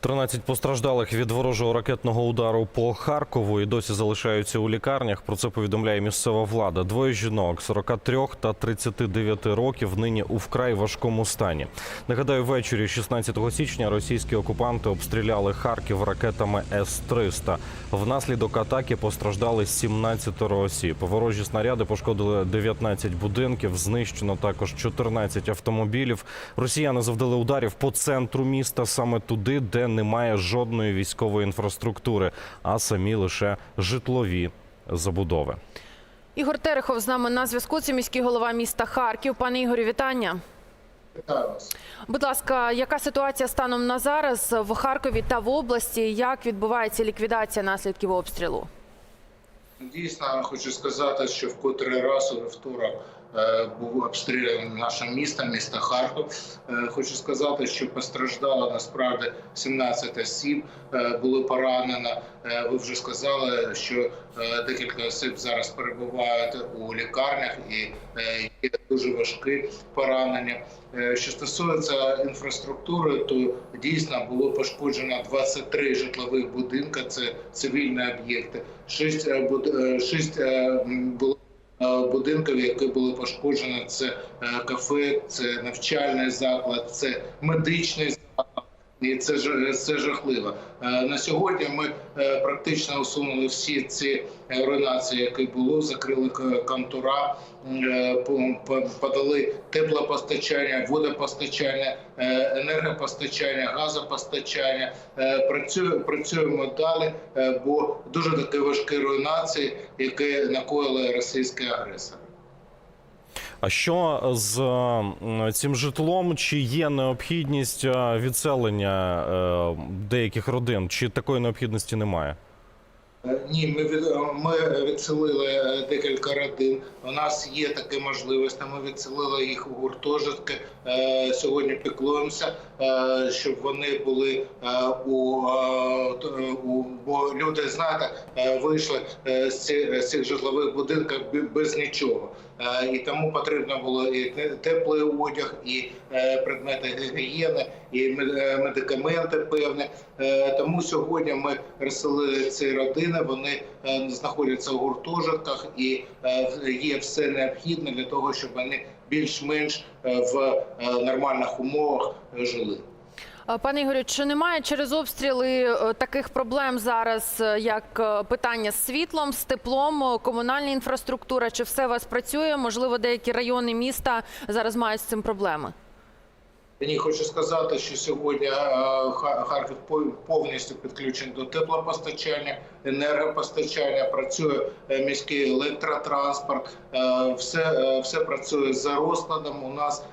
13 постраждалих від ворожого ракетного удару по Харкову і досі залишаються у лікарнях. Про це повідомляє місцева влада. Двоє жінок 43 та 39 років нині у вкрай важкому стані. Нагадаю, ввечері 16 січня російські окупанти обстріляли Харків ракетами С-300. Внаслідок атаки постраждали 17 осіб. Ворожі снаряди пошкодили 19 будинків. Знищено також 14 автомобілів. Росіяни завдали ударів по центру міста, саме туди, де немає жодної військової інфраструктури, а самі лише житлові забудови. Ігор Терехов з нами на зв'язку. Це міський голова міста Харків. Пане Ігорю, вітання. Вітаю вас. Будь ласка, яка ситуація станом на зараз в Харкові та в області? Як відбувається ліквідація наслідків обстрілу? Дійсно, хочу сказати, що в котрий раз у вівторок був обстріляний наше місто, місто Харків. Е, Хочу сказати, що постраждало насправді 17 осіб, е, було поранено. Е, Ви вже сказали, що е, декілька осіб зараз перебувають у лікарнях і е, є дуже важкі поранення. Е, Що стосується інфраструктури, то дійсно було пошкоджено 23 житлових будинка. Це цивільні об'єкти. Шість е, е, шість е, було е, будинків, які були пошкоджені. Це е, кафе, це навчальний заклад, це медичний заклад. І це ж це жахливо. Е, На сьогодні ми е, практично усунули всі ці руйнації, які було, закрили контура, е, по- по- подали теплопостачання, водопостачання, енергопостачання, газопостачання. Працюємо, працюємо далі, бо дуже такі важкі руйнації, які накоїли російський агресор. А що з цим житлом? Чи є необхідність е, відселення е, деяких родин? Чи такої необхідності немає? Е, Ні, ми від ми відселили е, декілька родин. У нас є такі можливості. Ми відселили їх у гуртожитки. Е, Сьогодні піклуємося, е, щоб вони були е, у, е, е, у бо люди знаєте, е, вийшли е, з з цих житлових будинків бе- без нічого. Е, І тому потрібно було і те- теплий одяг, і е, предмети гігієни, і мед- е, медикаменти певні. Е, Тому сьогодні ми розселили ці родини. Вони е, знаходяться у гуртожитках і е, є все необхідне для того, щоб вони більш-менш в нормальних умовах жили. Пане Ігорю, чи немає через обстріли таких проблем зараз, як питання з світлом, з теплом, комунальна інфраструктура? Чи все у вас працює? Можливо, деякі райони міста зараз мають з цим проблеми? Ні, хочу сказати, що сьогодні е, Харків пов- повністю підключений до теплопостачання, енергопостачання. Працює е, міський електротранспорт. Е, Все, все працює за розкладом. У нас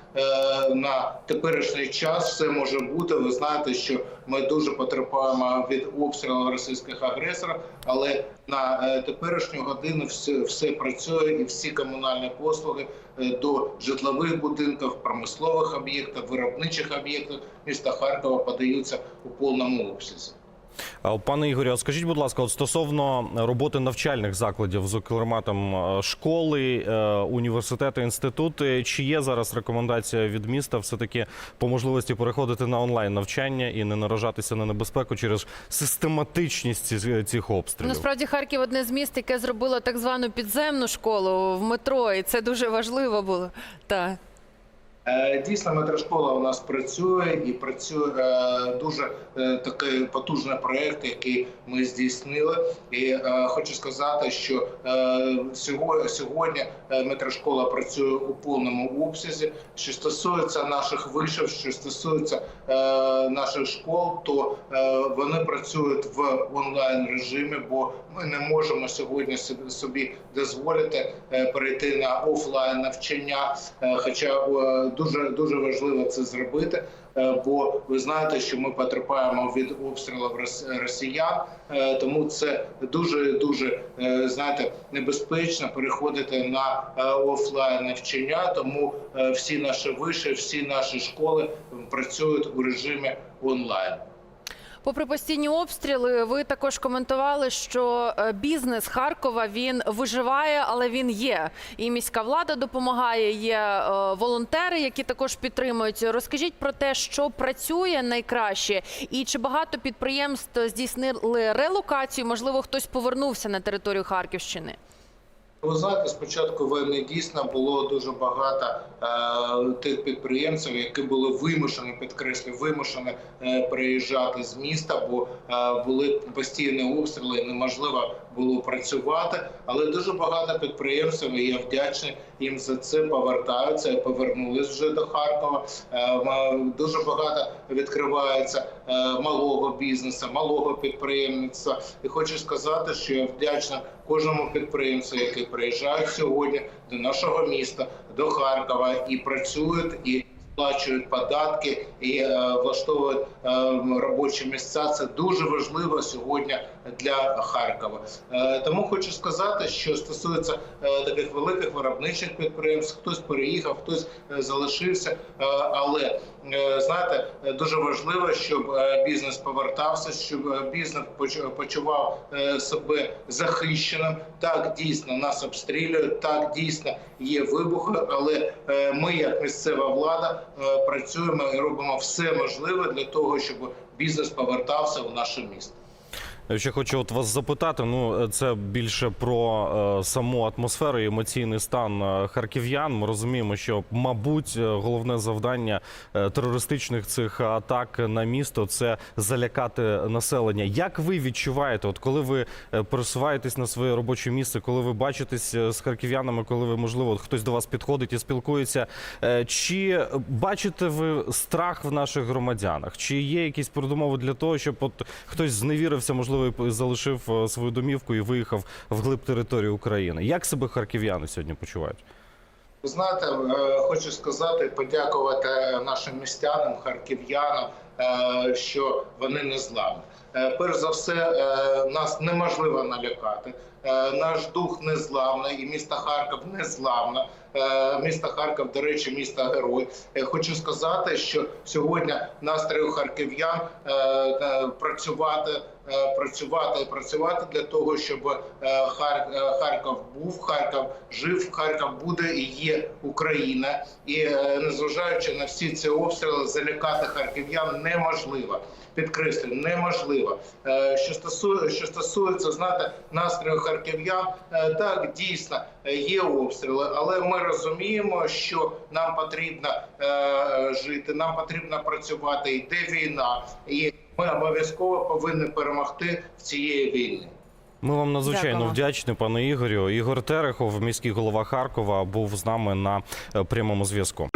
на теперішній час все може бути. Ви знаєте, що ми дуже потерпаємо від обстрілу російських агресорів, але на е, теперішню годину все, все працює і всі комунальні послуги е, до житлових будинків, промислових об'єктів, виробничих об'єктів міста Харкова подаються у повному обсязі. Пане Ігорю, скажіть, будь ласка, от стосовно роботи навчальних закладів, зокрема там е, школи, е, університети, інститути, чи є зараз рекомендація від міста все таки по можливості переходити на онлайн навчання і не наражатися на небезпеку через систематичність ці- цих обстрілів? Насправді Харків одне з міст, яке зробило так звану підземну школу в метро, і це дуже важливо було. Так. Е, Дійсно, метрошкола у нас працює і працює е, дуже е, такий потужний проект, який ми здійснили. І хочу сказати, що сьогодні, метрошкола працює у повному обсязі. Що стосується наших вишів, що стосується наших школ, то вони працюють в онлайн режимі, бо ми не можемо сьогодні собі- дозволити перейти на офлайн навчання. Хоча дуже дуже важливо це зробити. е, Бо ви знаєте, що ми потерпаємо від обстрілів рос- росіян, е, тому це дуже дуже е, знаєте небезпечно переходити на офлайн навчання. Тому всі наші виші, всі наші школи працюють у режимі онлайн. Попри постійні обстріли, ви також коментували, що е, бізнес Харкова він виживає, але він є. І міська влада допомагає. Є е, волонтери, які також підтримують. Розкажіть про те, що працює найкраще, і чи багато підприємств здійснили релокацію? Можливо, хтось повернувся на територію Харківщини. Ви знаєте, спочатку війни дійсно було дуже багато е, тих підприємців, які були вимушені, підкреслю, вимушені е, приїжджати з міста, бо е, були постійні обстріли, і неможливо було працювати. Але дуже багато підприємців, і я вдячний їм за це, повертаються і повернулись вже до Харкова. Е, дуже багато відкривається е, малого бізнесу, малого підприємництва. І хочу сказати, що я вдячний кожному підприємцю, який приїжджають сьогодні до нашого міста, до Харкова і працюють і. Сплачують податки і е, влаштовують е, робочі місця. Це дуже важливо сьогодні для Харкова. Е, тому хочу сказати, що стосується е, таких великих виробничих підприємств, хтось переїхав, хтось е, залишився. Але знаєте, дуже важливо, щоб бізнес повертався, щоб бізнес почував себе захищеним. Так дійсно нас обстрілюють, так дійсно є вибухи, але ми, як місцева влада, працюємо і робимо все можливе для того, щоб бізнес повертався у наше місто. Я ще хочу от вас запитати. Ну це більше про е, саму атмосферу і емоційний стан е, харків'ян. Ми розуміємо, що мабуть е, головне завдання е, терористичних цих атак на місто це залякати населення. Як ви відчуваєте, от коли ви пересуваєтесь на своє робоче місце, коли ви бачитесь з харків'янами, коли ви можливо хтось до вас підходить і спілкується, е, чи бачите ви страх в наших громадянах? Чи є якісь передумови для того, щоб от хтось зневірився, можливо, і залишив е, свою домівку і виїхав вглиб території України? Як себе харків'яни сьогодні почувають? Ви знаєте, е, хочу сказати, подякувати нашим містянам, харків'янам, е, що вони не зламні. Е, Перш за все, е, нас неможливо налякати. Е, Наш дух незламний, і місто Харків незламне. Місто Харків, до речі, місто герой. Хочу сказати, що сьогодні настрій харків'ян працювати, працювати і працювати для того, щоб Хар- Харків був, Харків жив, Харків буде і є Україна. І незважаючи на всі ці обстріли, залякати харків'ян неможливо. Підкреслюю, неможливо. Е, Що стосує, що стосується знаєте, настрою харків'ян, е, так дійсно є обстріли, але ми розуміємо, що нам потрібно е, жити, нам потрібно працювати. Йде війна, і ми обов'язково повинні перемогти в цієї війни. Ми вам надзвичайно Дякуємо. вдячні, пане Ігорю. Ігор Терехов, міський голова Харкова, був з нами на прямому зв'язку.